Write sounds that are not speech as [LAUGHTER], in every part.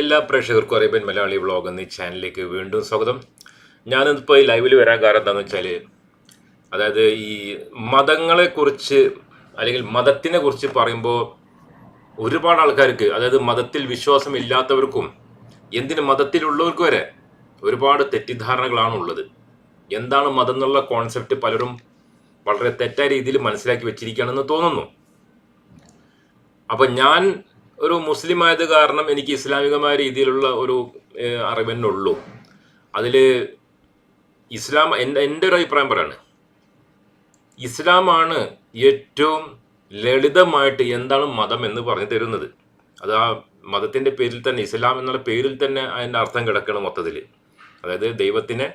എല്ലാ പ്രേക്ഷകർക്കും Arabian Malayali vlog എന്ന ചാനലിലേക്ക് വീണ്ടും സ്വാഗതം. ഞാനിപ്പോൾ ഈ ലൈവിൽ വരാൻ കാരണം എന്താണെന്ന് വെച്ചാൽ അതായത് ഈ മതങ്ങളെക്കുറിച്ച് അല്ലെങ്കിൽ മതത്തിനെ കുറിച്ച് പറയുമ്പോൾ ഒരുപാട് ആൾക്കാർക്ക് അതായത് മതത്തിൽ വിശ്വാസം ഇല്ലാത്തവർക്കും എന്തിന് മതത്തിലുള്ളവർക്ക് വരെ ഒരുപാട് തെറ്റിദ്ധാരണകളാണ് ഉള്ളത്. എന്താണ് മതം എന്നുള്ള കോൺസെപ്റ്റ് പലരും വളരെ തെറ്റായ രീതിയിൽ മനസ്സിലാക്കി വെച്ചിരിക്കുകയാണെന്ന് തോന്നുന്നു. അപ്പം ഞാൻ ഒരു മുസ്ലിം ആയത് കാരണം എനിക്ക് ഇസ്ലാമികമായ രീതിയിലുള്ള ഒരു ഏഹ്, അറിവെന്നെ ഉള്ളൂ അതിൽ ഇസ്ലാം എന്റെ എന്റെ ഒരു അഭിപ്രായം പറയാണ്. ഇസ്ലാമാണ് ഏറ്റവും ലളിതമായിട്ട് എന്താണ് മതം എന്ന് പറഞ്ഞു തരുന്നത്. അത് ആ മതത്തിന്റെ പേരിൽ തന്നെ ഇസ്ലാം എന്നുള്ള പേരിൽ തന്നെ അതിന്റെ അർത്ഥം കിടക്കണം മൊത്തത്തിൽ അതായത് ദൈവത്തിനെ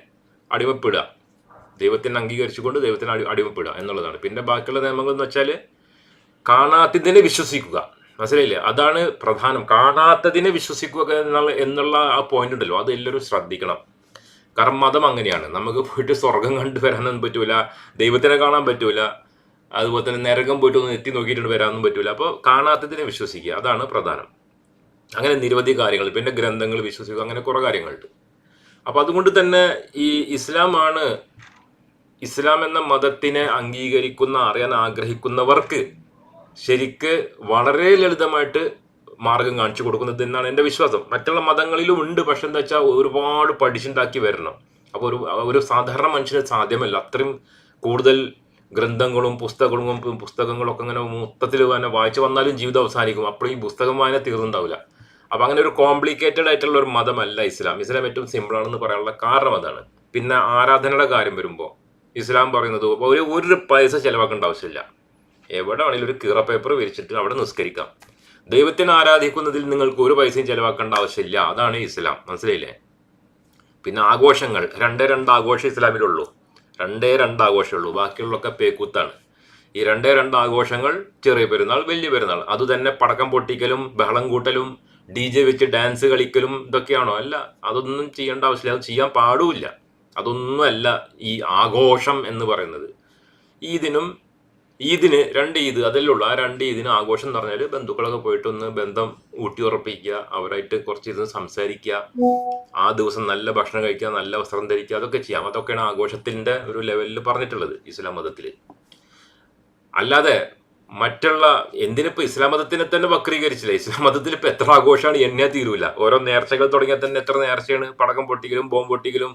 അടിമപ്പെടുക. ദൈവത്തിനെ അംഗീകരിച്ചുകൊണ്ട് ദൈവത്തിനെ അടി അടിമപ്പെടുക എന്നുള്ളതാണ്. പിന്നെ ബാക്കിയുള്ള നിയമങ്ങൾ എന്ന് വെച്ചാൽ കാണാത്തതിനെ വിശ്വസിക്കുക. മനസ്സിലായില്ലേ? അതാണ് പ്രധാനം. കാണാത്തതിനെ വിശ്വസിക്കുക എന്നുള്ള ആ പോയിന്റ് ഉണ്ടല്ലോ. അത് എല്ലാവരും ശ്രദ്ധിക്കണം. കാരണം മതം അങ്ങനെയാണ്. നമുക്ക് പോയിട്ട് സ്വർഗം കണ്ടു വരാനൊന്നും പറ്റൂല. ദൈവത്തിനെ കാണാൻ പറ്റൂല. അതുപോലെ തന്നെ നരകം പോയിട്ട് ഒന്ന് എത്തി നോക്കിയിട്ട് വരാനൊന്നും പറ്റൂല. അപ്പോൾ കാണാത്തതിനെ വിശ്വസിക്കുക. അതാണ് പ്രധാനം. അങ്ങനെ നിരവധി കാര്യങ്ങൾ. പിന്നെ ഗ്രന്ഥങ്ങൾ വിശ്വസിക്കുക. അങ്ങനെ കുറേ കാര്യങ്ങളുണ്ട്. അപ്പോൾ അതുകൊണ്ട് തന്നെ ഈ ഇസ്ലാമാണ് ഇസ്ലാം എന്ന മതത്തിനെ അംഗീകരിക്കുന്ന അറിയാൻ ആഗ്രഹിക്കുന്നവർക്ക് ശരിക്ക് വളരെ ലളിതമായിട്ട് മാർഗം കാണിച്ചു കൊടുക്കുന്നത് എന്നാണ് എന്റെ വിശ്വാസം. മറ്റുള്ള മതങ്ങളിലും ഉണ്ട്. പക്ഷെ എന്താ വെച്ചാൽ ഒരുപാട് പഠിച്ചുണ്ടാക്കി വരണം. അപ്പോൾ ഒരു ഒരു സാധാരണ മനുഷ്യന് സാധ്യമല്ല. അത്രയും കൂടുതൽ ഗ്രന്ഥങ്ങളും പുസ്തകങ്ങളും പുസ്തകങ്ങളൊക്കെ അങ്ങനെ മൊത്തത്തിൽ തന്നെ വായിച്ചു വന്നാലും ജീവിതം അവസാനിക്കും. അപ്പോൾ ഈ പുസ്തകം വായന തീർന്നുണ്ടാവില്ല. അപ്പം അങ്ങനെ ഒരു കോംപ്ലിക്കേറ്റഡ് ആയിട്ടുള്ള ഒരു മതമല്ല ഇസ്ലാം. ഇസ്ലാം ഏറ്റവും സിമ്പിളാണെന്ന് പറയാനുള്ള കാരണം അതാണ്. പിന്നെ ആരാധനയുടെ കാര്യം വരുമ്പോൾ ഇസ്ലാം പറയുന്നത് ഒരു ഒരു പൈസ ചിലവാക്കേണ്ട ആവശ്യമില്ല. എവിടെ ആണെങ്കിലും ഒരു കീറ പേപ്പർ വിരിച്ചിട്ട് അവിടെ നിസ്കരിക്കാം. ദൈവത്തിനെ ആരാധിക്കുന്നതിൽ നിങ്ങൾക്ക് ഒരു പൈസയും ചെലവാക്കേണ്ട ആവശ്യമില്ല. അതാണ് ഇസ്ലാം. മനസ്സിലായില്ലേ? പിന്നെ ആഘോഷങ്ങൾ. രണ്ടേ രണ്ട് ആഘോഷം ഇസ്ലാമിലുള്ളൂ. രണ്ടേ രണ്ട് ആഘോഷമുള്ളൂ. ബാക്കിയുള്ളൊക്കെ പേക്കൂത്താണ്. ഈ രണ്ടേ രണ്ട് ആഘോഷങ്ങൾ ചെറിയ പെരുന്നാൾ വലിയ പെരുന്നാൾ. അത് തന്നെ പടക്കം പൊട്ടിക്കലും ബഹളം കൂട്ടലും ഡി ജെ വെച്ച് ഡാൻസ് കളിക്കലും ഇതൊക്കെയാണോ? അല്ല അതൊന്നും ചെയ്യേണ്ട ആവശ്യമില്ല. അത് ചെയ്യാൻ പാടുമില്ല. അതൊന്നുമല്ല ഈ ആഘോഷം എന്ന് പറയുന്നത്. ഈദിനും ഈദിന് രണ്ട് ഈദ് അതല്ലേ ഉള്ളൂ. ആ രണ്ട് ഈദിന് ആഘോഷം എന്ന് പറഞ്ഞാൽ ബന്ധുക്കളൊക്കെ പോയിട്ട് ഒന്ന് ബന്ധം ഊട്ടി ഉറപ്പിക്കുക അവരായിട്ട് കുറച്ച് ഇരുന്ന് സംസാരിക്കുക ആ ദിവസം നല്ല ഭക്ഷണം കഴിക്കുക നല്ല വസ്ത്രം ധരിക്കുക അതൊക്കെ ചെയ്യാം. അതൊക്കെയാണ് ആഘോഷത്തിന്റെ ഒരു ലെവലിൽ പറഞ്ഞിട്ടുള്ളത് ഇസ്ലാം മതത്തിൽ അല്ലാതെ മറ്റുള്ള എന്തിനിപ്പോ ഇസ്ലാം മതത്തിനെ തന്നെ വക്രീകരിച്ചില്ല? ഇസ്ലാം മതത്തിൽ ഇപ്പൊ എത്ര ആഘോഷമാണ്? എന്നെ തീരൂല. ഓരോ നേർച്ചകൾ തുടങ്ങിയാൽ തന്നെ എത്ര നേർച്ചയാണ്? പടക്കം പൊട്ടിക്കലും ബോംബ് പൊട്ടിക്കലും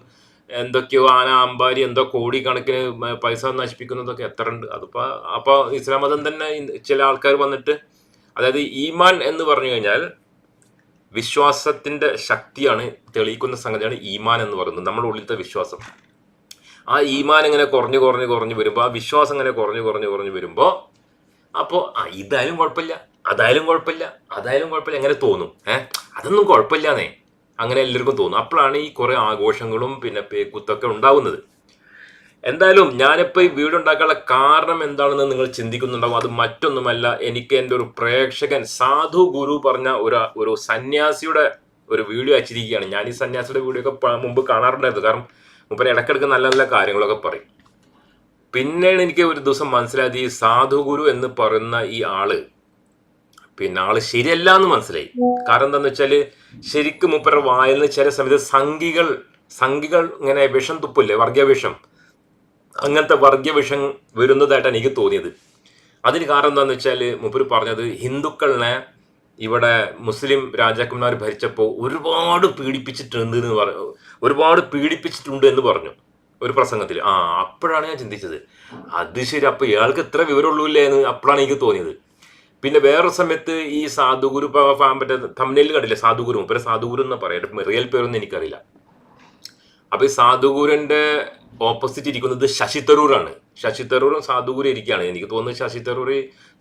എന്തൊക്കെയോ ആന അമ്പാരി എന്തോ കോടിക്കണക്കിന് പൈസ നശിപ്പിക്കുന്നതൊക്കെ എത്ര ഉണ്ട്. അതിപ്പോ അപ്പോൾ ഇസ്ലാം മതം തന്നെ ചില ആൾക്കാർ വന്നിട്ട് അതായത് ഈമാൻ എന്ന് പറഞ്ഞു കഴിഞ്ഞാൽ വിശ്വാസത്തിന്റെ ശക്തിയാണ് തെളിയിക്കുന്ന സംഗതിയാണ് ഈമാൻ എന്ന് പറയുന്നത്. നമ്മുടെ ഉള്ളിലത്തെ വിശ്വാസം. ആ ഈമാൻ ഇങ്ങനെ കുറഞ്ഞു കുറഞ്ഞു കുറഞ്ഞു വരുമ്പോൾ ആ വിശ്വാസം ഇങ്ങനെ കുറഞ്ഞു കുറഞ്ഞു കുറഞ്ഞു വരുമ്പോൾ അപ്പോൾ ഇതായാലും കുഴപ്പമില്ല അതായാലും കുഴപ്പമില്ല അതായാലും കുഴപ്പമില്ല എങ്ങനെ തോന്നും. ഏഹ് അതൊന്നും കുഴപ്പമില്ലാന്നേ. അങ്ങനെ എല്ലാവർക്കും തോന്നും. അപ്പോഴാണ് ഈ കുറേ ആഘോഷങ്ങളും പിന്നെ പേക്കുത്തൊക്കെ ഉണ്ടാവുന്നത്. എന്തായാലും ഞാനിപ്പോൾ ഈ വീഡിയോ ഉണ്ടാക്കാനുള്ള കാരണം എന്താണെന്ന് നിങ്ങൾ ചിന്തിക്കുന്നുണ്ടാവും. അത് മറ്റൊന്നുമല്ല എനിക്ക് എന്റെ ഒരു പ്രേക്ഷകൻ സാധു ഗുരു പറഞ്ഞ ഒരു ഒരു സന്യാസിയുടെ ഒരു വീഡിയോ അയച്ചിരിക്കുകയാണ്. ഞാൻ ഈ സന്യാസിയുടെ വീഡിയോ ഒക്കെ മുമ്പ് കാണാറുണ്ടായിരുന്നു. കാരണം മുമ്പ് ഇടയ്ക്കിടയ്ക്ക് നല്ല നല്ല കാര്യങ്ങളൊക്കെ പറയും. പിന്നെയാണ് എനിക്ക് ഒരു ദിവസം മനസ്സിലായത് ഈ സാധു ഗുരു എന്ന് പറയുന്ന ഈ ആൾ പിന്നെ ആൾ ശരിയല്ല എന്ന് മനസ്സിലായി. കാരണം എന്താന്ന് വെച്ചാൽ ശരിക്കും മുപ്പര വായിൽ നിന്ന് ചില സമയത്ത് സംഘികൾ സംഘികൾ ഇങ്ങനെ വിഷം തുപ്പില്ലേ വർഗീയ വിഷം? അങ്ങനത്തെ വർഗീയ വിഷം വരുന്നതായിട്ടാണ് എനിക്ക് തോന്നിയത്. അതിന് കാരണം എന്താണെന്ന് വെച്ചാൽ മുപ്പര് പറഞ്ഞത് ഹിന്ദുക്കളിനെ ഇവിടെ മുസ്ലിം രാജാക്കന്മാർ ഭരിച്ചപ്പോൾ ഒരുപാട് പീഡിപ്പിച്ചിട്ടുണ്ട് എന്ന് പറഞ്ഞു ഒരുപാട് പീഡിപ്പിച്ചിട്ടുണ്ട് എന്ന് പറഞ്ഞു ഒരു പ്രസംഗത്തിൽ ആ അപ്പോഴാണ് ഞാൻ ചിന്തിച്ചത് അത് ശരി അപ്പൊ ഇയാൾക്ക് എത്ര വിവരമുള്ളൂല്ലേ എന്ന് അപ്പോഴാണ് എനിക്ക് തോന്നിയത്. പിന്നെ വേറെ സമയത്ത് ഈ സാധുഗുരു മറ്റേ തമിഴിൽ കണ്ടില്ലേ? സാധുഗുരു മൂപ്പര് സാധുഗുരു എന്ന് പറയാം. റിയൽ പേരൊന്നും എനിക്കറിയില്ല. അപ്പൊ ഈ സാധുഗുരുന്റെ ഓപ്പോസിറ്റ് ഇരിക്കുന്നത് ശശി തരൂറാണ് ശശി തരൂറും സാധുഗുരു ഇരിക്കുകയാണ്. എനിക്ക് തോന്നുന്നു ശശി തരൂർ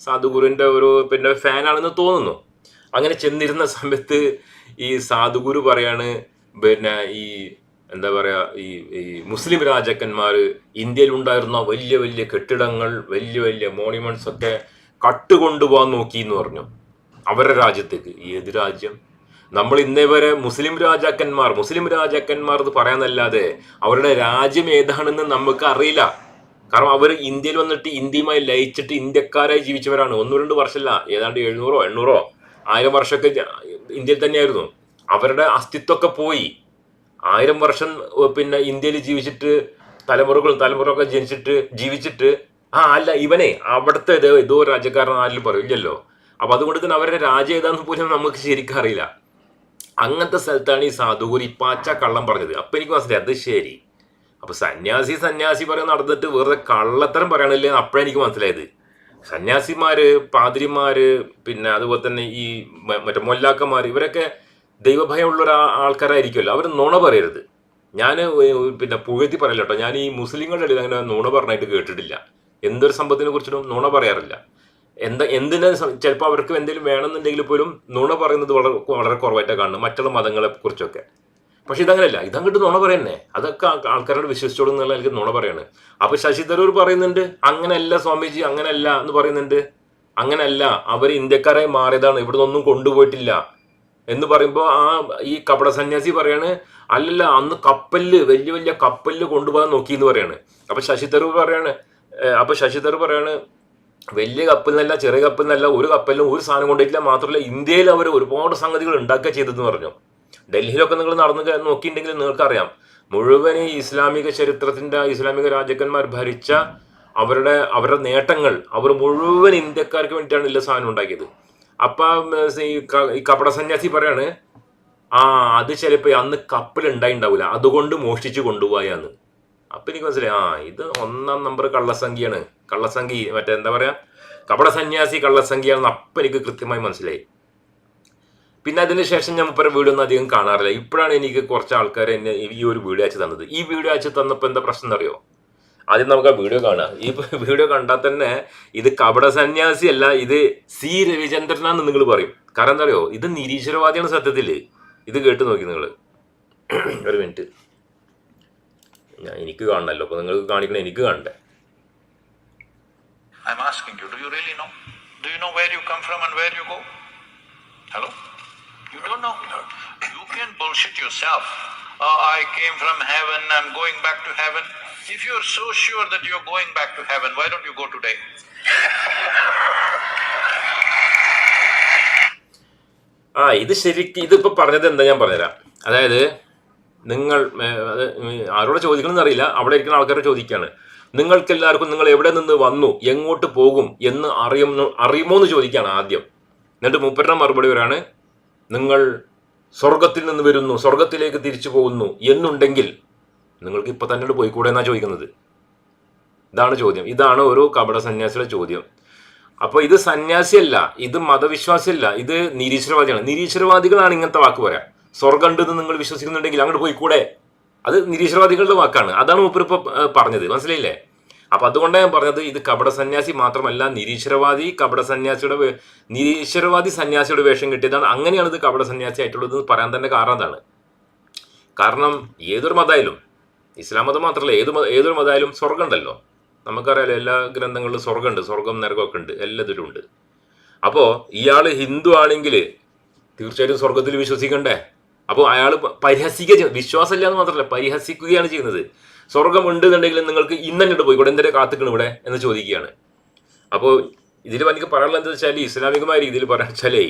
സാധുഗുരുവിന്റെ ഒരു പിന്നെ ഫാനാണെന്ന് തോന്നുന്നു. അങ്ങനെ ചെന്നിരുന്ന സമയത്ത് ഈ സാധുഗുരു പറയാണ് പിന്നെ ഈ എന്താ പറയാ ഈ ഈ മുസ്ലിം രാജാക്കന്മാർ ഇന്ത്യയിൽ ഉണ്ടായിരുന്ന വലിയ വലിയ കെട്ടിടങ്ങൾ വലിയ വലിയ മോണിമെന്റ്സ് ഒക്കെ കട്ടുകൊണ്ടുപോകാൻ നോക്കി എന്ന് പറഞ്ഞു. അവരുടെ രാജ്യത്തേക്ക്. ഏത് രാജ്യം? നമ്മൾ ഇന്നേ വരെ മുസ്ലിം രാജാക്കന്മാർ മുസ്ലിം രാജാക്കന്മാർ എന്ന് പറയാനല്ലാതെ അവരുടെ രാജ്യം ഏതാണെന്ന് നമുക്ക് അറിയില്ല. കാരണം അവർ ഇന്ത്യയിൽ വന്നിട്ട് ഇന്ത്യയുമായി ലയിച്ചിട്ട് ഇന്ത്യക്കാരായി ജീവിച്ചവരാണ്. ഒന്നു രണ്ട് വർഷമല്ല. ഏതാണ്ട് എഴുന്നൂറോ എണ്ണൂറോ ആയിരം വർഷമൊക്കെ ഇന്ത്യയിൽ തന്നെയായിരുന്നു. അവരുടെ അസ്തിത്വമൊക്കെ പോയി. ആയിരം വർഷം പിന്നെ ഇന്ത്യയിൽ ജീവിച്ചിട്ട് തലമുറകൾ തലമുറകളൊക്കെ ജനിച്ചിട്ട് ജീവിച്ചിട്ട് ആ അല്ല ഇവനെ അവിടുത്തെ ഇത് ഏതോ രാജ്യക്കാരൻ പറയില്ലല്ലോ അപ്പൊ അതുകൊണ്ട് തന്നെ അവരുടെ രാജ്യം ഏതാന്ന് പോലും നമുക്ക് ശരിക്കും അറിയില്ല. അങ്ങനത്തെ സ്ഥലത്താണ് ഈ സാധുകൂരി പാച്ച കള്ളം പറഞ്ഞത്. അപ്പൊ എനിക്ക് മനസ്സിലായി അത് ശരി. അപ്പൊ സന്യാസി സന്യാസി പറയാൻ നടന്നിട്ട് വെറുതെ കള്ളത്തരം പറയണില്ല എന്ന് എനിക്ക് മനസ്സിലായത്. സന്യാസിമാര് പാതിരിമാര് പിന്നെ അതുപോലെ തന്നെ ഈ മറ്റേ മൊല്ലാക്കന്മാർ ഇവരൊക്കെ ദൈവഭയമുള്ള ഒരു ആൾക്കാരായിരിക്കുമല്ലോ. അവർ നുണ പറയരുത്. ഞാൻ പിന്നെ പുകഴ്ത്തി പറയല്ലോ കേട്ടോ. ഞാൻ ഈ മുസ്ലിങ്ങളുടെ ഇടയിൽ അങ്ങനെ നുണ പറഞ്ഞായിട്ട് കേട്ടിട്ടില്ല. എന്തൊരു സംഭവത്തിനെ കുറിച്ചിട്ടും നുണ പറയാറില്ല. എന്താ എന്തിനെ ചിലപ്പോൾ അവർക്ക് എന്തെങ്കിലും വേണമെന്നുണ്ടെങ്കിൽ പോലും നുണ പറയുന്നത് വളരെ വളരെ കുറവായിട്ടാണ് കാണുന്നത് മറ്റുള്ള മതങ്ങളെ കുറിച്ചൊക്കെ. പക്ഷെ ഇതങ്ങനെയല്ല ഇതങ്ങോട്ട് നുണ പറയുന്നേ. അതൊക്കെ ആൾക്കാരോട് വിശ്വസിച്ചോളൂ എന്നുള്ള എനിക്ക് നുണ പറയാണ്. അപ്പൊ ശശി തരൂർ പറയുന്നുണ്ട് അങ്ങനെയല്ല സ്വാമിജി അങ്ങനെയല്ല എന്ന് പറയുന്നുണ്ട്. അങ്ങനെയല്ല അവർ ഇന്ത്യക്കാരായി മാറിയതാണ് ഇവിടെ ഒന്നും കൊണ്ടുപോയിട്ടില്ല എന്ന് പറയുമ്പോൾ ആ ഈ കപട സന്യാസി പറയാണ് അല്ലല്ല അന്ന് കപ്പലിൽ വലിയ വലിയ കപ്പലിൽ കൊണ്ടുപോകാൻ നോക്കി എന്ന് പറയാണ്. അപ്പൊ ശശി തരൂർ പറയാണ് അപ്പൊ ശശിധർ പറയാണ് വലിയ കപ്പിൽ എന്നല്ല ചെറിയ കപ്പിൽ എന്നല്ല ഒരു കപ്പലിലും ഒരു സാധനം കൊണ്ടിട്ടില്ല മാത്രമല്ല ഇന്ത്യയിൽ അവർ ഒരുപാട് സംഗതികൾ ഉണ്ടാക്കുക ചെയ്തതെന്ന് പറഞ്ഞു. ഡൽഹിയിലൊക്കെ നിങ്ങൾ നടന്നു നോക്കിയിട്ടുണ്ടെങ്കിൽ നിങ്ങൾക്കറിയാം മുഴുവൻ ഈ ഇസ്ലാമിക ചരിത്രത്തിന്റെ ഇസ്ലാമിക രാജാക്കന്മാർ ഭരിച്ച അവരുടെ അവരുടെ നേട്ടങ്ങൾ അവർ മുഴുവൻ ഇന്ത്യക്കാർക്ക് വേണ്ടിയിട്ടാണ് എല്ലാ സാധനം ഉണ്ടാക്കിയത്. അപ്പം ഈ കപട സന്യാസി പറയാണ് ആ അത് ചിലപ്പോൾ അന്ന് കപ്പൽ ഉണ്ടായിണ്ടാവില്ല അതുകൊണ്ട് മോഷ്ടിച്ചു കൊണ്ടുപോയാന്ന് അപ്പൊ എനിക്ക് മനസ്സിലായി ആ ഇത് ഒന്നാം നമ്പർ കള്ളസംഖ്യയാണ്. കള്ളസംഖ്യ മറ്റേ എന്താ പറയാ? കപട സന്യാസി കള്ളസംഖ്യയാണെന്ന് അപ്പൊ എനിക്ക് കൃത്യമായി മനസ്സിലായി. പിന്നെ അതിന് ശേഷം ഞാൻ മുപ്പര വീഡിയോ ഒന്നും അധികം കാണാറില്ല. ഇപ്പോഴാണ് എനിക്ക് കുറച്ച് ആൾക്കാർ എന്നെ ഈ ഒരു വീഡിയോ അയച്ചു തന്നത്. ഈ വീഡിയോ അയച്ചു തന്നപ്പോൾ എന്താ പ്രശ്നം എന്നറിയോ? ആദ്യം നമുക്ക് ആ വീഡിയോ കാണാം. ഈ വീഡിയോ കണ്ടാൽ തന്നെ ഇത് കപട സന്യാസി അല്ല ഇത് സി രവിചന്ദ്രനാന്ന് നിങ്ങൾ പറയും. കാരണം എന്താ അറിയോ? ഇത് നിരീശ്വരവാദിയാണ് സത്യത്തിൽ ഇത് കേട്ട് നോക്കി നിങ്ങൾ ഒരു മിനിറ്റ്. ഞാൻ എനിക്ക് കാണണല്ലോ അപ്പൊ നിങ്ങൾക്ക് കാണിക്കണ എനിക്ക് കാണണ്ടേ I'm asking you, do you really know? Do you know where you come from and where you go? Hello? You don't know? You can bullshit yourself. Oh, I came from heaven, I'm going back to heaven. If you're so sure that you're going back to heaven, why don't you go today? ആ ഇത് ശരിക്കും ഇതിപ്പോ പറഞ്ഞത് എന്താ ഞാൻ പറഞ്ഞുതരാം അതായത് നിങ്ങൾ ആരോടെ ചോദിക്കണമെന്ന് അറിയില്ല. അവിടെ ഇരിക്കുന്ന ആൾക്കാരെ ചോദിക്കുകയാണ്. നിങ്ങൾക്കെല്ലാവർക്കും നിങ്ങൾ എവിടെ നിന്ന് വന്നു എങ്ങോട്ട് പോകും എന്ന് അറിയുന്നു അറിയുമോ എന്ന് ചോദിക്കുകയാണ് ആദ്യം. എന്നിട്ട് മൂപ്പരുടെ മറുപടി വരാണ് നിങ്ങൾ സ്വർഗത്തിൽ നിന്ന് വരുന്നു സ്വർഗത്തിലേക്ക് തിരിച്ചു പോകുന്നു എന്നുണ്ടെങ്കിൽ നിങ്ങൾക്ക് ഇപ്പൊ തന്നെ പോയിക്കൂടെ എന്നാ ചോദിക്കുന്നത്? ഇതാണ് ചോദ്യം. ഇതാണ് ഒരു കപട സന്യാസിയുടെ ചോദ്യം. അപ്പോൾ ഇത് സന്യാസിയല്ല ഇത് മതവിശ്വാസിയല്ല ഇത് നിരീശ്വരവാദിയാണ്. നിരീശ്വരവാദികളാണ് ഇങ്ങനത്തെ വാക്ക് പറയാം. സ്വർഗം ഉണ്ടെന്ന് നിങ്ങൾ വിശ്വസിക്കുന്നുണ്ടെങ്കിൽ അങ്ങോട്ട് പോയിക്കൂടെ? അത് നിരീശ്വരവാദികളുടെ വാക്കാണ്. അതാണ് ഏർ, പറഞ്ഞത്. മനസ്സിലായില്ലേ? അപ്പൊ അതുകൊണ്ടാണ് ഞാൻ പറഞ്ഞത് ഇത് കപട സന്യാസി മാത്രമല്ല നിരീശ്വരവാദി കപട സന്യാസിയുടെ നിരീശ്വരവാദി സന്യാസിയുടെ വേഷം കിട്ടിയതാണ്. അങ്ങനെയാണ് ഇത് കപട സന്യാസി ആയിട്ടുള്ളത് എന്ന് പറയാൻ തന്നെ കാരണം അതാണ്. കാരണം ഏതൊരു മതമായാലും ഇസ്ലാം മതം മാത്രമല്ല ഏത് ഏതൊരു മതമായാലും സ്വർഗം ഉണ്ടല്ലോ. നമുക്കറിയാലോ എല്ലാ ഗ്രന്ഥങ്ങളിലും സ്വർഗമുണ്ട് സ്വർഗം നരകമൊക്കെ ഉണ്ട്. എല്ലാത്തിലും ഉണ്ട്. അപ്പോൾ ഇയാൾ ഹിന്ദു ആണെങ്കിൽ തീർച്ചയായിട്ടും സ്വർഗത്തിൽ വിശ്വസിക്കണ്ടേ? അപ്പോൾ അയാൾ പരിഹസിക്കുക വിശ്വാസമില്ല എന്ന് മാത്രമല്ല പരിഹസിക്കുകയാണ് ചെയ്യുന്നത്. സ്വർഗം ഉണ്ട് നിങ്ങൾക്ക് ഇന്ന് തന്നെ ഇവിടെ എന്തിനാ കാത്തുക്കണം ഇവിടെ എന്ന് ചോദിക്കുകയാണ്. അപ്പോൾ ഇതിൽ എനിക്ക് പറയാനുള്ളത് എന്താ വെച്ചാൽ ഇസ്ലാമികമായ രീതിയിൽ വെച്ചാലേ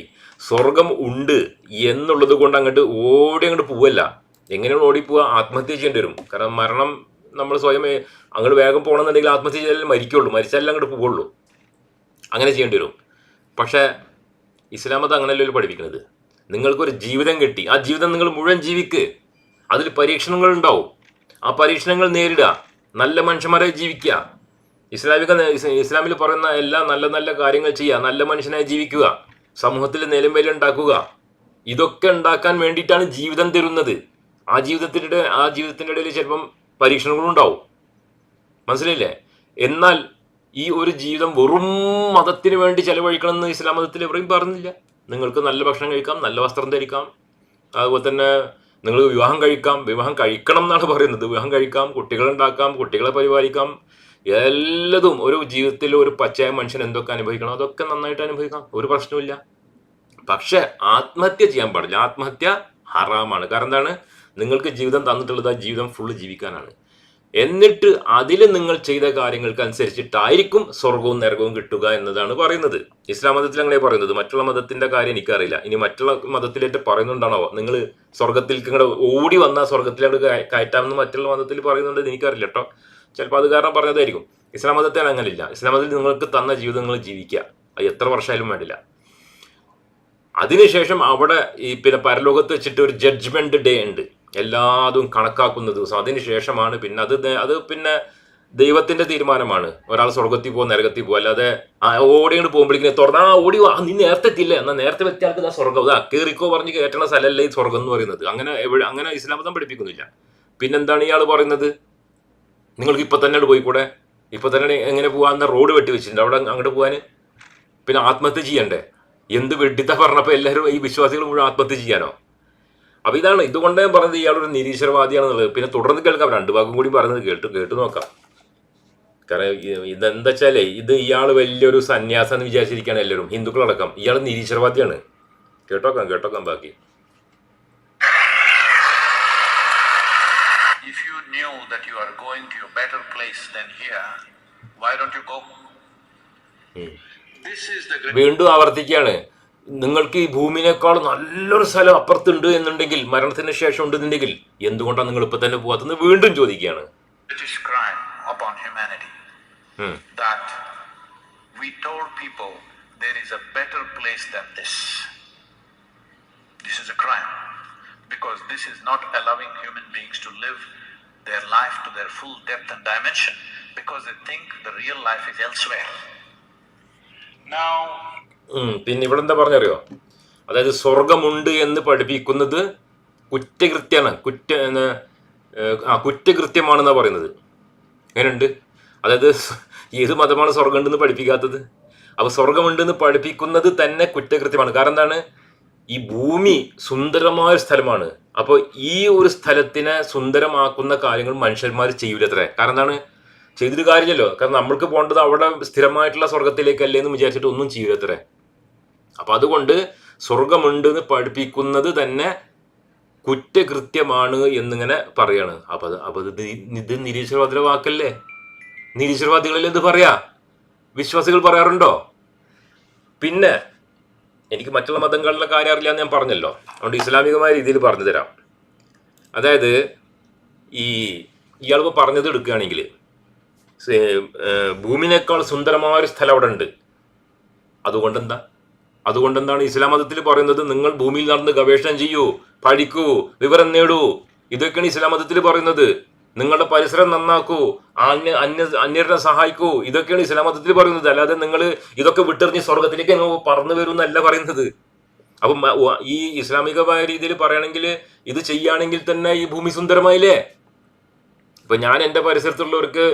സ്വർഗം ഉണ്ട് എന്നുള്ളത് കൊണ്ട് അങ്ങോട്ട് ഓടി അങ്ങോട്ട് പോവല്ല. എങ്ങനെയാണ് ഓടി പോവുക ആത്മഹത്യ ചെയ്യേണ്ടി വരും. കാരണം മരണം നമ്മൾ സ്വയം അങ്ങോട്ട് വേഗം പോകണമെന്നുണ്ടെങ്കിൽ ആത്മഹത്യ ചെയ്താലേ മരിക്കുള്ളൂ. മരിച്ചാലേ അങ്ങോട്ട് പോവുള്ളൂ. അങ്ങനെ ചെയ്യേണ്ടി വരും. പക്ഷേ ഇസ്ലാമത് അങ്ങനെയല്ലോ പഠിപ്പിക്കുന്നത്? നിങ്ങൾക്കൊരു ജീവിതം കിട്ടി. ആ ജീവിതം നിങ്ങൾ മുഴുവൻ ജീവിക്ക്. അതിൽ പരീക്ഷണങ്ങൾ ഉണ്ടാവും ആ പരീക്ഷണങ്ങൾ നേരിടുക. നല്ല മനുഷ്യന്മാരെ ജീവിക്കുക. ഇസ്ലാമിക ഇസ്ലാമിൽ പറയുന്ന എല്ലാ നല്ല നല്ല കാര്യങ്ങൾ ചെയ്യുക. നല്ല മനുഷ്യനായി ജീവിക്കുക. സമൂഹത്തിൽ നിലമ്പേല ഉണ്ടാക്കുക. ഇതൊക്കെ ഉണ്ടാക്കാൻ വേണ്ടിയിട്ടാണ് ജീവിതം തരുന്നത്. ആ ജീവിതത്തിന്റെ ആ ജീവിതത്തിന്റെ ഇടയിൽ ചിലപ്പം പരീക്ഷണങ്ങളും ഉണ്ടാവും. മനസ്സിലായില്ലേ? എന്നാൽ ഈ ഒരു ജീവിതം വെറും മതത്തിന് വേണ്ടി ചെലവഴിക്കണം എന്ന് ഇസ്ലാം മതത്തിൽ എവിടെയും പറഞ്ഞില്ല. നിങ്ങൾക്ക് നല്ല ഭക്ഷണം കഴിക്കാം നല്ല വസ്ത്രം ധരിക്കാം. അതുപോലെ തന്നെ നിങ്ങൾ വിവാഹം കഴിക്കാം വിവാഹം കഴിക്കണം എന്നാണ് പറയുന്നത്. വിവാഹം കഴിക്കാം കുട്ടികളുണ്ടാക്കാം കുട്ടികളെ പരിപാലിക്കാം. എല്ലതും ഒരു ജീവിതത്തിൽ ഒരു പച്ചയായ മനുഷ്യൻ എന്തൊക്കെ അനുഭവിക്കണം അതൊക്കെ നന്നായിട്ട് അനുഭവിക്കാം. ഒരു പ്രശ്നമില്ല പക്ഷെ ആത്മഹത്യ ചെയ്യാൻ പാടില്ല. ആത്മഹത്യ ഹറാമാണ്. കാരണം എന്താണ്? നിങ്ങൾക്ക് ജീവിതം തന്നിട്ടുള്ളത് ആ ജീവിതം ഫുള്ള് ജീവിക്കാനാണ്. എന്നിട്ട് അതിൽ നിങ്ങൾ ചെയ്ത കാര്യങ്ങൾക്ക് അനുസരിച്ചിട്ടായിരിക്കും സ്വർഗവും നരകവും കിട്ടുക എന്നതാണ് പറയുന്നത്. ഇസ്ലാം മതത്തിൽ അങ്ങനെ പറയുന്നത്. മറ്റുള്ള മതത്തിന്റെ കാര്യം എനിക്കറിയില്ല. ഇനി മറ്റുള്ള മതത്തിലേറ്റ് പറയുന്നുണ്ടാണോ? നിങ്ങൾ സ്വർഗത്തിൽ ഇങ്ങോട്ട് ഓടി വന്നാൽ സ്വർഗത്തിലോട് കയറ്റാമെന്ന് മറ്റുള്ള മതത്തിൽ പറയുന്നുണ്ട് എനിക്കറിയില്ല കേട്ടോ ചിലപ്പോൾ അത് കാരണം പറഞ്ഞതായിരിക്കും. ഇസ്ലാം മതത്തിൽ അങ്ങനെയില്ല. ഇസ്ലാം മതത്തിൽ നിങ്ങൾക്ക് തന്ന ജീവിതം നിങ്ങൾ ജീവിക്കുക. അത് എത്ര വർഷമായാലും വേണ്ടില്ല. അതിനുശേഷം അവിടെ ഈ പിന്നെ പരലോകത്ത് വെച്ചിട്ട് ഒരു ജഡ്ജ്മെന്റ് ഡേ ഉണ്ട്. എല്ലാതും കണക്കാക്കുന്ന ദിവസം അതിനുശേഷമാണ് പിന്നെ അത് അത് പിന്നെ ദൈവത്തിന്റെ തീരുമാനമാണ്. ഒരാൾ സ്വർഗത്തിൽ പോകും നരകത്തിൽ പോകും അല്ലാതെ ആ ഓടിയോട് പോകുമ്പോഴേക്കും തുറന്നാ ഓടി നീ നേരത്തെ എത്തില്ല എന്നാ നേരത്തെ വ്യക്തി ആൾക്ക് ഇതാ സ്വർഗം ഇതാ കേറിക്കോ പറഞ്ഞ് കയറ്റണ സ്ഥലമല്ലേ ഈ സ്വർഗം എന്ന് പറയുന്നത്. അങ്ങനെ എവിടെ അങ്ങനെ ഇസ്ലാം മതം പഠിപ്പിക്കുന്നില്ല. പിന്നെന്താണ് ഇയാൾ പറയുന്നത്? നിങ്ങൾക്ക് ഇപ്പൊ തന്നെ പോയി പോയിക്കൂടെ? ഇപ്പൊ തന്നെ എങ്ങനെ പോകാന്ന് റോഡ് വെട്ടി വെച്ചിട്ടുണ്ട്. അവിടെ അങ്ങോട്ട് പോകാൻ പിന്നെ ആത്മഹത്യ ചെയ്യണ്ടേ? എന്ത് വെട്ടിത്ത പറഞ്ഞപ്പോൾ എല്ലാവരും ഈ വിശ്വാസികൾ മുഴുവൻ ആത്മഹത്യ ചെയ്യാനോ? അപ്പൊ ഇതാണ് ഇതുകൊണ്ട് പറഞ്ഞത് ഇയാളൊരു നിരീശ്വരവാദിയാണെന്നുള്ളത്. പിന്നെ തുടർന്ന് കേൾക്കാം. രണ്ടു ഭാഗം കൂടി പറയുന്നത് കേട്ട് കേട്ട് നോക്കാം. കാരണം ഇതെന്താ വെച്ചാലേ ഇത് ഇയാൾ വലിയൊരു സന്യാസം എന്ന് വിചാരിച്ചിരിക്കുകയാണ് എല്ലാവരും. ഹിന്ദുക്കളടക്കം. ഇയാൾ നിരീശ്വരവാദിയാണ്. കേട്ടോക്കാം കേട്ടോക്കാം ബാക്കി. If you knew that you are going to a better place than here, why don't you go? വീണ്ടും ആവർത്തിക്കുകയാണ്. നിങ്ങൾക്ക് ഈ ഭൂമിനേക്കാൾ നല്ലൊരു സ്ഥലം അപ്പുറത്തുണ്ട് എന്നുണ്ടെങ്കിൽ മരണത്തിന് ശേഷം ഉണ്ടെന്നുണ്ടെങ്കിൽ എന്തുകൊണ്ടാണ് നിങ്ങൾ ഇപ്പൊ തന്നെ പോകാത്തത് വീണ്ടും ചോദിക്കുകയാണ് their life to their full depth and dimension because they think the real life is elsewhere. Now, പിന്നെ ഇവിടെ എന്താ പറഞ്ഞറിയോ? അതായത് സ്വർഗമുണ്ട് എന്ന് പഠിപ്പിക്കുന്നത് കുറ്റകൃത്യമാണ് കുറ്റ ആ കുറ്റകൃത്യമാണെന്നാ പറയുന്നത്. അങ്ങനെയുണ്ട് അതായത് ഏത് മതമാണ് സ്വർഗമുണ്ടെന്ന് പഠിപ്പിക്കാത്തത്? അപ്പൊ സ്വർഗമുണ്ടെന്ന് പഠിപ്പിക്കുന്നത് തന്നെ കുറ്റകൃത്യമാണ്. കാരണം എന്താണ്? ഈ ഭൂമി സുന്ദരമായ സ്ഥലമാണ്. അപ്പോൾ ഈ ഒരു സ്ഥലത്തിനെ സുന്ദരമാക്കുന്ന കാര്യങ്ങൾ മനുഷ്യന്മാർ ചെയ്യൂലത്രേ. കാരണം എന്താണ്? ചെയ്തിട്ട് കാര്യമില്ലല്ലോ. കാരണം നമ്മൾക്ക് പോകേണ്ടത് അവിടെ സ്ഥിരമായിട്ടുള്ള സ്വർഗത്തിലേക്കല്ലേ എന്ന് വിചാരിച്ചിട്ട് ഒന്നും ചെയ്യൂലത്രേ അപ്പൊ അതുകൊണ്ട് സ്വർഗമുണ്ട് എന്ന് പഠിപ്പിക്കുന്നത് തന്നെ കുറ്റകൃത്യമാണ് എന്നിങ്ങനെ പറയാണ്. അപ്പൊ അത് അപ്പൊ ഇത് ഇത് നിരീശ്വരവാദിയുടെ വാക്കല്ലേ? നിരീശ്വരവാദികളിൽ എന്ത് പറയാ? വിശ്വാസികൾ പറയാറുണ്ടോ? പിന്നെ എനിക്ക് മറ്റുള്ള മതങ്ങളിലെ കാര്യം അറിയില്ല എന്ന് ഞാൻ പറഞ്ഞല്ലോ. അതുകൊണ്ട് ഇസ്ലാമികമായ രീതിയിൽ പറഞ്ഞു തരാം. അതായത് ഈ ഇയാളിപ്പോൾ പറഞ്ഞത് എടുക്കുകയാണെങ്കിൽ ഭൂമിനേക്കാൾ സുന്ദരമായ ഒരു സ്ഥലം അവിടെ ഉണ്ട് അതുകൊണ്ടെന്താ? അതുകൊണ്ടെന്താണ് ഇസ്ലാം മതത്തിൽ പറയുന്നത്? നിങ്ങൾ ഭൂമിയിൽ നടന്ന് ഗവേഷണം ചെയ്യൂ പഠിക്കൂ വിവരം നേടൂ. ഇതൊക്കെയാണ് ഇസ്ലാം മതത്തിൽ പറയുന്നത്. നിങ്ങളുടെ പരിസരം നന്നാക്കൂ അന്യ അന്യ അന്യരെ സഹായിക്കൂ. ഇതൊക്കെയാണ് ഇസ്ലാം മതത്തിൽ പറയുന്നത്. അല്ലാതെ നിങ്ങൾ ഇതൊക്കെ വിട്ടെറിഞ്ഞ് സ്വർഗത്തിലേക്ക് പറന്നു വരും എന്നല്ല പറയുന്നത്. അപ്പം ഈ ഇസ്ലാമികമായ രീതിയിൽ പറയുകയാണെങ്കിൽ ഇത് ചെയ്യുകയാണെങ്കിൽ തന്നെ ഈ ഭൂമി സുന്ദരമായില്ലേ? ഇപ്പൊ ഞാൻ എന്റെ പരിസരത്തുള്ളവർക്ക്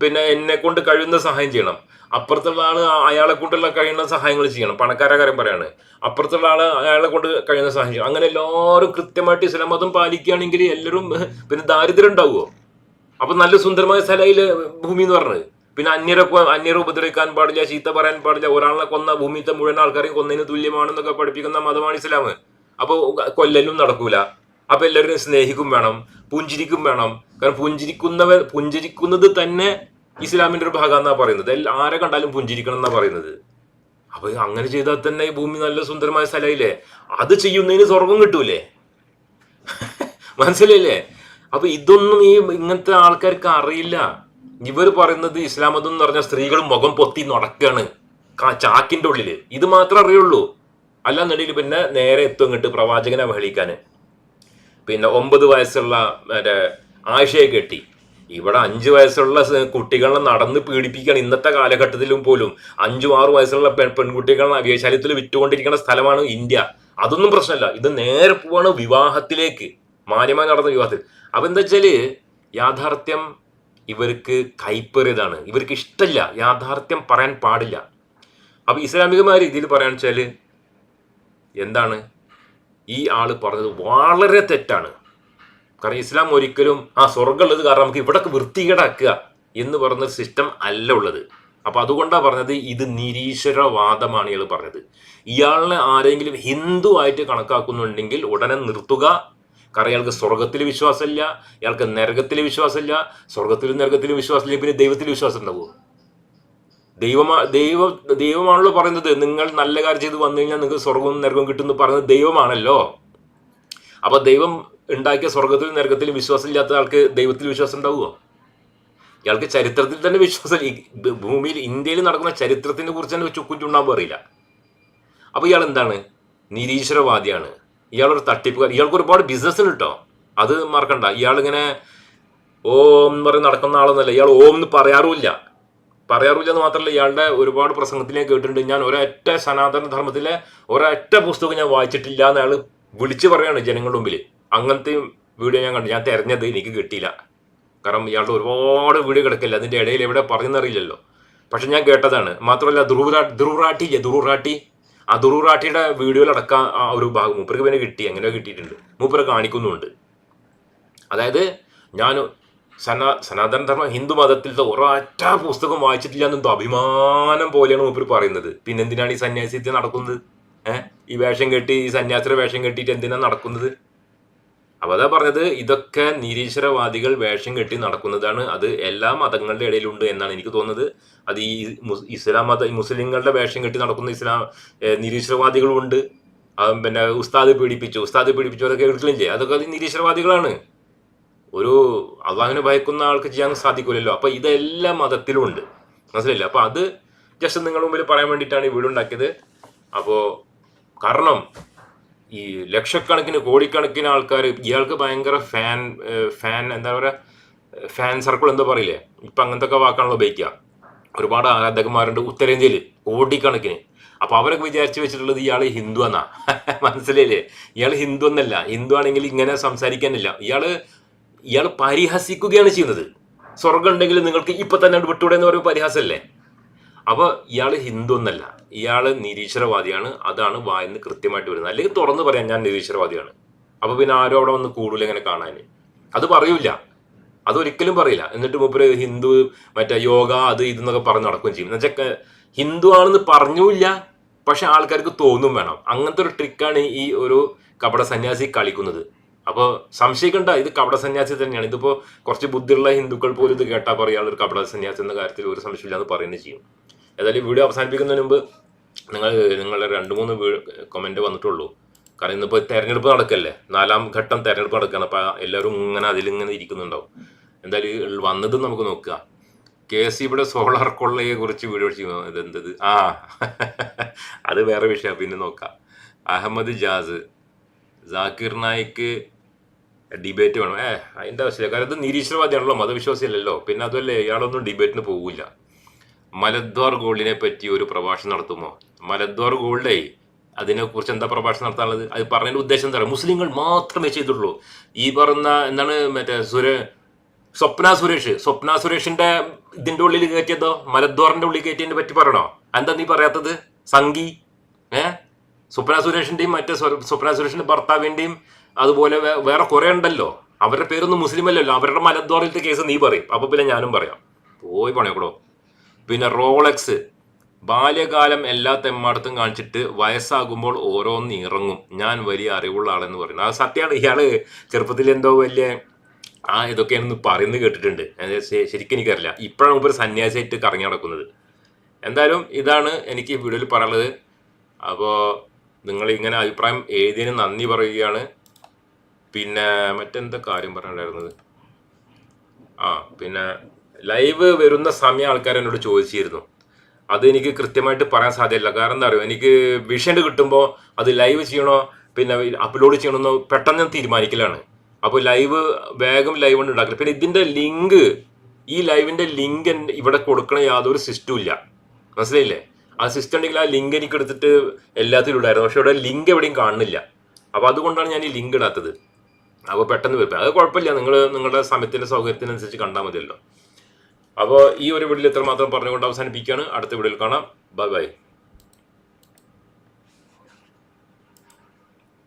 പിന്നെ എന്നെ കൊണ്ട് കഴിയുന്ന സഹായം ചെയ്യണം. അപ്പുറത്തുള്ള ആൾ അയാളെ കൊണ്ടുള്ള കഴിയുന്ന സഹായങ്ങൾ ചെയ്യണം. പണക്കാരെ കാര്യം പറയാണ്. അപ്പുറത്തുള്ള ആൾ അയാളെ കൊണ്ട് കഴിയുന്ന സഹായം ചെയ്യണം. അങ്ങനെ എല്ലാവരും കൃത്യമായിട്ട് ഇസ്ലാം മതം പാലിക്കുകയാണെങ്കിൽ എല്ലാവരും പിന്നെ ദാരിദ്ര്യം ഉണ്ടാവുമോ അപ്പൊ നല്ല സുന്ദരമായ സ്ഥലയിൽ ഭൂമി എന്ന് പറഞ്ഞത്. പിന്നെ അന്യരെ അന്യരെ ഉപദ്രവിക്കാൻ പാടില്ല ചീത്ത പറയാൻ പാടില്ല. ഒരാളെ കൊന്ന ഭൂമിത്തെ മുഴുവൻ ആൾക്കാരെയും കൊന്നതിന് തുല്യമാണെന്നൊക്കെ പഠിപ്പിക്കുന്ന മതമാണ് ഇസ്ലാം. അപ്പോൾ കൊല്ലലും നടക്കൂല. അപ്പൊ എല്ലാവരും സ്നേഹിക്കും വേണം പുഞ്ചിരിക്കും വേണം. കാരണം പുഞ്ചിരിക്കുന്നവർ പുഞ്ചിരിക്കുന്നത് തന്നെ ഇസ്ലാമിന്റെ ഒരു ഭാഗം എന്നാണ് പറയുന്നത് ആരെ കണ്ടാലും പുഞ്ചിരിക്കണം എന്നാ പറയുന്നത്. അപ്പൊ അങ്ങനെ ചെയ്താൽ തന്നെ ഈ ഭൂമി നല്ല സുന്ദരമായ സ്ഥലമില്ലേ അത് ചെയ്യുന്നതിന് സ്വർഗം കിട്ടൂലേ? [LAUGHS] മനസ്സിലായില്ലേ? അപ്പൊ ഇതൊന്നും ഈ ഇങ്ങനത്തെ ആൾക്കാർക്ക് അറിയില്ല. ഇവർ പറയുന്നത് ഇസ്ലാം മതം എന്ന് പറഞ്ഞാൽ സ്ത്രീകൾ മുഖം പൊത്തി നടക്കാണ്. ചാക്കിന്റെ ഉള്ളിൽ. ഇത് മാത്രമേ അറിയുള്ളൂ. അല്ലാന്നുണ്ടെങ്കിൽ പിന്നെ നേരെ എത്തും ഇങ്ങോട്ട് പ്രവാചകനെ അവഹേളിക്കാന്. പിന്നെ ഒമ്പത് വയസ്സുള്ള മറ്റേ ആയിഷയെ കെട്ടി. ഇവിടെ അഞ്ചു വയസ്സുള്ള കുട്ടികളെ നടന്ന് പീഡിപ്പിക്കുകയാണ് ഇന്നത്തെ കാലഘട്ടത്തിലും പോലും അഞ്ചു ആറു വയസ്സുള്ള പെൺ പെൺകുട്ടികളെ അഭ്യശാലയത്തിൽ വിറ്റുകൊണ്ടിരിക്കുന്ന സ്ഥലമാണ് ഇന്ത്യ. അതൊന്നും പ്രശ്നമല്ല. ഇത് നേരെ പോവാണ് വിവാഹത്തിലേക്ക്. മാന്യമായി നടന്ന വിവാഹത്തിൽ. അപ്പൊ എന്താ വെച്ചാൽ യാഥാർത്ഥ്യം ഇവർക്ക് കൈപ്പേറിയതാണ്. ഇവർക്ക് ഇഷ്ടമില്ല. യാഥാർത്ഥ്യം പറയാൻ പാടില്ല. അപ്പൊ ഇസ്ലാമികമായ രീതിയിൽ പറയാന്ന് വെച്ചാൽ എന്താണ്? ഈ ആൾ പറഞ്ഞത് വളരെ തെറ്റാണ്. കാരണം ഇസ്ലാം ഒരിക്കലും ആ സ്വർഗമുള്ളത് കാരണം നമുക്ക് ഇവിടെ വൃത്തികേടാക്കുക എന്ന് പറഞ്ഞൊരു സിസ്റ്റം അല്ല ഉള്ളത്. അപ്പൊ അതുകൊണ്ടാണ് പറഞ്ഞത് ഇത് നിരീശ്വരവാദമാണ് ഇയാൾ പറഞ്ഞത്. ഇയാളെ ആരെങ്കിലും ഹിന്ദു ആയിട്ട് കണക്കാക്കുന്നുണ്ടെങ്കിൽ ഉടനെ നിർത്തുക. കാരണം ഇയാൾക്ക് സ്വർഗത്തിൽ വിശ്വാസമില്ല ഇയാൾക്ക് നരകത്തിൽ വിശ്വാസമില്ല സ്വർഗത്തിലും നരകത്തിലും വിശ്വാസമില്ല പിന്നെ ദൈവത്തിൽ വിശ്വാസം ഉണ്ടാവുമോ? ദൈവമാ ദൈവ ദൈവമാണല്ലോ പറയുന്നത്. നിങ്ങൾ നല്ല കാര്യം ചെയ്ത് വന്നു കഴിഞ്ഞാൽ നിങ്ങൾക്ക് സ്വർഗവും നരകവും കിട്ടുമെന്ന് പറയുന്നത് ദൈവമാണല്ലോ. അപ്പൊ ദൈവം ഉണ്ടാക്കിയ സ്വർഗത്തിലും നരകത്തിലും വിശ്വാസം ഇല്ലാത്ത ആൾക്ക് ദൈവത്തിൽ വിശ്വാസം ഉണ്ടാവുമോ? ഇയാൾക്ക് ചരിത്രത്തിൽ തന്നെ വിശ്വാസം. ഭൂമിയിൽ ഇന്ത്യയിൽ നടക്കുന്ന ചരിത്രത്തിനെ കുറിച്ച് തന്നെ ചുക്കും ചുണ്ണാമ്പ് അറിയില്ല. അപ്പൊ ഇയാൾ എന്താണ്? നിരീശ്വരവാദിയാണ്. ഇയാളൊരു തട്ടിപ്പുകാർ ഇയാൾക്ക് ഒരുപാട് ബിസിനസ് കേട്ടോ അത് മറക്കണ്ട. ഇയാളിങ്ങനെ ഓം എന്ന് പറഞ്ഞ് നടക്കുന്ന ആളൊന്നല്ല ഇയാൾ ഓം എന്ന് പറയാറുമില്ല. പറയാറില്ല എന്ന് മാത്രമല്ല ഇയാളുടെ ഒരുപാട് പ്രസംഗത്തിൽ കേട്ടിട്ടുണ്ട്. ഞാൻ ഒരൊറ്റ സനാതന ധർമ്മത്തിലെ ഒരൊറ്റ പുസ്തകം ഞാൻ വായിച്ചിട്ടില്ല എന്ന് അയാൾ വിളിച്ചു പറയാണ് ജനങ്ങളുടെ മുമ്പിൽ അങ്ങനത്തെ വീഡിയോ ഞാൻ കണ്ടു. ഞാൻ തിരഞ്ഞത് എനിക്ക് കിട്ടിയില്ല. കാരണം ഇയാളുടെ ഒരുപാട് വീഡിയോ കിടക്കില്ല. അതിന്റെ ഇടയിൽ എവിടെ പറഞ്ഞെന്നറിയില്ലല്ലോ. പക്ഷെ ഞാൻ കേട്ടതാണ്. മാത്രമല്ല ധ്രുവരാ ധ്രുവറാട്ടി ഇല്ലേ? ധ്രുവറാട്ടി ആ ധ്രുവറാട്ടിയുടെ വീഡിയോയിലടക്കം ആ ഒരു ഭാഗം മൂപ്പർക്ക് പിന്നെ കിട്ടി. അങ്ങനെ കിട്ടിയിട്ടുണ്ട്. മൂപ്പരെ കാണിക്കുന്നുണ്ട് അതായത് ഞാൻ സനാ സനാതന ധർമ്മ ഹിന്ദു മതത്തിലത്തെ ഒരൊറ്റ പുസ്തകം വായിച്ചിട്ടില്ല എന്നെന്തോ അഭിമാനം പോലെയാണ് മൂപ്പർ പറയുന്നത്. പിന്നെന്തിനാണ് ഈ സന്യാസിത്യം നടക്കുന്നത്? ഏഹ് ഈ വേഷം കെട്ടി ഈ സന്യാസിയുടെ വേഷം കെട്ടിയിട്ട് എന്തിനാണ് നടക്കുന്നത്? അപ്പോൾ അതാ പറഞ്ഞത് ഇതൊക്കെ നിരീശ്വരവാദികൾ വേഷം കെട്ടി നടക്കുന്നതാണ്. അത് എല്ലാ മതങ്ങളുടെ ഇടയിലുണ്ട് എന്നാണ് എനിക്ക് തോന്നുന്നത്. അത് ഈ ഇസ്ലാം മത മുസ്ലിങ്ങളുടെ വേഷം കെട്ടി നടക്കുന്ന ഇസ്ലാം നിരീശ്വരവാദികളും ഉണ്ട്. പിന്നെ ഉസ്താദ് പീഡിപ്പിച്ചു. ഉസ്താദ് പീഡിപ്പിച്ചു അതൊക്കെ കേൾക്കലില്ലേ? അതൊക്കെ അത് നിരീശ്വരവാദികളാണ്. ഒരു അള്ളാഹിനെ ഭയക്കുന്ന ആൾക്ക് ചെയ്യാൻ സാധിക്കില്ലല്ലോ അപ്പൊ ഇതെല്ലാ മതത്തിലും ഉണ്ട്. മനസ്സിലായില്ല? അപ്പൊ അത് ജസ്റ്റ് നിങ്ങളുടെ മുമ്പിൽ പറയാൻ വേണ്ടിയിട്ടാണ് ഈ വീട് ഉണ്ടാക്കിയത്. അപ്പോൾ കാരണം ഈ ലക്ഷക്കണക്കിന് കോടിക്കണക്കിന് ആൾക്കാർ ഇയാൾക്ക് ഭയങ്കര ഫാൻ ഫാൻ എന്താ പറയുക ഫാൻ സർക്കിൾ എന്താ പറയില്ലേ? ഇപ്പം അങ്ങനത്തെ ഒക്കെ വാക്കാണല്ലോ ഉപയോഗിക്കുക. ഒരുപാട് ആരാധകന്മാരുണ്ട് ഉത്തരേന്ത്യയിൽ കോടിക്കണക്കിന്. അപ്പോൾ അവരൊക്കെ വിചാരിച്ചു വെച്ചിട്ടുള്ളത് ഇയാൾ ഹിന്ദു എന്നാ. [LAUGHS] മനസ്സിലായില്ലേ? ഇയാൾ ഹിന്ദു എന്നല്ല. ഹിന്ദു ആണെങ്കിൽ ഇങ്ങനെ സംസാരിക്കാനില്ല. ഇയാൾ ഇയാൾ പരിഹസിക്കുകയാണ് ചെയ്യുന്നത്. സ്വർഗം ഉണ്ടെങ്കിൽ നിങ്ങൾക്ക് ഇപ്പൊ തന്നെ വിട്ടൂടെ എന്ന് പറയുമ്പോൾ പരിഹാസമല്ലേ? അപ്പോൾ ഇയാൾ ഹിന്ദു എന്നല്ല ഇയാൾ നിരീശ്വരവാദിയാണ്. അതാണ് വായന്ന് കൃത്യമായിട്ട് വരുന്നത്. അല്ലെങ്കിൽ തുറന്ന് പറയാം ഞാൻ നിരീശ്വരവാദിയാണ്. അപ്പോൾ പിന്നെ ആരും അവിടെ വന്ന് കൂടുതൽ ഇങ്ങനെ കാണാൻ അത് പറയൂല അതൊരിക്കലും പറയില്ല. എന്നിട്ട് മൂപ്പര് ഹിന്ദു മറ്റേ യോഗ അത് ഇതെന്നൊക്കെ പറഞ്ഞ് നടക്കുകയും ചെയ്യും. എന്നുവെച്ചാൽ ഹിന്ദു ആണെന്ന് പറഞ്ഞൂല്ല. പക്ഷെ ആൾക്കാർക്ക് തോന്നും വേണം. അങ്ങനത്തെ ഒരു ട്രിക്കാണ് ഈ ഒരു കപട സന്യാസി കളിക്കുന്നത്. അപ്പോൾ സംശയിക്കണ്ട ഇത് കപട സന്യാസി തന്നെയാണ്. ഇതിപ്പോൾ കുറച്ച് ബുദ്ധിയുള്ള ഹിന്ദുക്കൾ പോലും ഇത് കേട്ടാൽ പറയാനുള്ള ഒരു കപട സന്യാസി എന്ന കാര്യത്തിൽ ഒരു സംശയമില്ല എന്ന് പറയുന്നത് ചെയ്യും. ഏതായാലും വീഡിയോ അവസാനിപ്പിക്കുന്നതിന് മുമ്പ് നിങ്ങൾ നിങ്ങളുടെ രണ്ട് മൂന്ന് കമന്റ് വന്നിട്ടുള്ളൂ. കാരണം ഇന്നിപ്പോൾ തെരഞ്ഞെടുപ്പ് നടക്കല്ലേ? നാലാം ഘട്ടം തെരഞ്ഞെടുപ്പ് നടക്കുകയാണ്. അപ്പോൾ എല്ലാവരും ഇങ്ങനെ അതിലിങ്ങനെ ഇരിക്കുന്നുണ്ടാവും. എന്തായാലും വന്നത് നമുക്ക് നോക്കുക. കെ എസ് സിയുടെ സോളാർ കൊള്ളയെ കുറിച്ച് വീഡിയോ ചെയ്യുന്നു ഇതെന്തത് ആ അത് വേറെ വിഷയം. പിന്നെ നോക്കാം. അഹമ്മദ് ജാസ് ജാക്കിർ നായിക്ക് ഡിബേറ്റ് വേണം. ഏ അതിന്റെ ആവശ്യമില്ല. കാരണം ഇത് നിരീശ്വരവാദിയാണല്ലോ മതവിശ്വാസിയല്ലല്ലോ. പിന്നെ അതുമല്ലേ ഇയാളൊന്നും ഡിബേറ്റിന് പോകില്ല മലദ്വാർ ഗോൾഡിനെ പറ്റി ഒരു പ്രഭാഷണം നടത്തുമോ? മലദ്വാർ ഗോൾഡേ അതിനെക്കുറിച്ച് എന്താ പ്രഭാഷണം നടത്താനുള്ളത്? അത് പറഞ്ഞതിന്റെ ഉദ്ദേശം എന്താ മുസ്ലിങ്ങൾ മാത്രമേ ചെയ്തിട്ടുള്ളൂ ഈ പറഞ്ഞ എന്താണ് മറ്റേ സുര സ്വപ്ന സുരേഷ്. സ്വപ്ന സുരേഷിന്റെ ഇതിന്റെ ഉള്ളിൽ കയറ്റിയതോ? മലദ്വാറിന്റെ ഉള്ളിൽ കയറ്റിയതിനെ പറ്റി പറയണോ? എന്താ നീ പറയാത്തത്? സംഗി ഏ? സ്വപ്ന സുരേഷിന്റെയും മറ്റേ സ്വ- സ്വപ്ന സുരേഷിന്റെ ഭർത്താവിന്റെയും അതുപോലെ വേറെ കുറെ ഉണ്ടല്ലോ. അവരുടെ പേരൊന്നും മുസ്ലിം അല്ലല്ലോ. അവരുടെ മലദ്വാറിലത്തെ കേസ് നീ പറയും. അപ്പൊ പിന്നെ ഞാനും പറയാം. പോയി പണിയക്കൂടോ പിന്നെ റോളക്സ് ബാല്യകാലം എല്ലാ തെമ്മാടത്തും കാണിച്ചിട്ട് വയസ്സാകുമ്പോൾ ഓരോന്ന് ഇറങ്ങും. ഞാൻ വലിയ അറിവുള്ള ആളെന്ന് പറയുന്നത്. അത് സത്യമാണ്. ഇയാൾ ചെറുപ്പത്തിൽ എന്തോ വലിയ ആ ഇതൊക്കെയാണെന്ന് പറയുന്നത് കേട്ടിട്ടുണ്ട്. ശരിക്കും എനിക്കറിയില്ല. ഇപ്പോഴാണ് മുമ്പ് സന്യാസിയായിട്ട് കറങ്ങി നടക്കുന്നത്. എന്തായാലും ഇതാണ് എനിക്ക് വീഡിയോയിൽ പറയുന്നത് അപ്പോൾ നിങ്ങൾ ഇങ്ങനെ അഭിപ്രായം എഴുതിയതിന് നന്ദി പറയുകയാണ്. പിന്നെ മറ്റെന്താ കാര്യം പറയാനുണ്ടായിരുന്നത് ആ പിന്നെ ലൈവ് വരുന്ന സമയം ആൾക്കാർ എന്നോട് ചോദിച്ചിരുന്നു. അത് എനിക്ക് കൃത്യമായിട്ട് പറയാൻ സാധ്യമല്ല കാരണം എന്താ പറയുക എനിക്ക് വിഷൻഡ് കിട്ടുമ്പോൾ അത് ലൈവ് ചെയ്യണോ പിന്നെ അപ്ലോഡ് ചെയ്യണമെന്നോ പെട്ടെന്ന് തീരുമാനിക്കലാണ്. അപ്പോൾ ലൈവ് വേഗം ലൈവ് കൊണ്ട് ഉണ്ടാക്കില്ല പിന്നെ ഇതിന്റെ ലിങ്ക് ഈ ലൈവിന്റെ ലിങ്ക് ഇവിടെ കൊടുക്കണ യാതൊരു സിസ്റ്റവും ഇല്ല. മനസ്സിലായില്ലേ? ആ സിസ്റ്റം ഉണ്ടെങ്കിൽ ആ ലിങ്ക് എനിക്ക് എടുത്തിട്ട് എല്ലാത്തിലും ഇടായിരുന്നു. പക്ഷെ ഇവിടെ ലിങ്ക് എവിടെയും കാണുന്നില്ല. അപ്പോൾ അതുകൊണ്ടാണ് ഞാൻ ഈ ലിങ്ക് ഇടാത്തത്. അപ്പോൾ പെട്ടെന്ന് വരും അത് കുഴപ്പമില്ല. നിങ്ങൾ നിങ്ങളുടെ സമയത്തിന്റെ സൗകര്യത്തിനനുസരിച്ച് കണ്ടാൽ മതിയല്ലോ. അപ്പോൾ ഈ ഒരു വീഡിയോയിൽ ഇത്രമാത്രം പറഞ്ഞുകൊണ്ട് അവസാനിപ്പിക്കുകയാണ്. അടുത്ത വീഡിയോയിൽ കാണാം. Bye bye.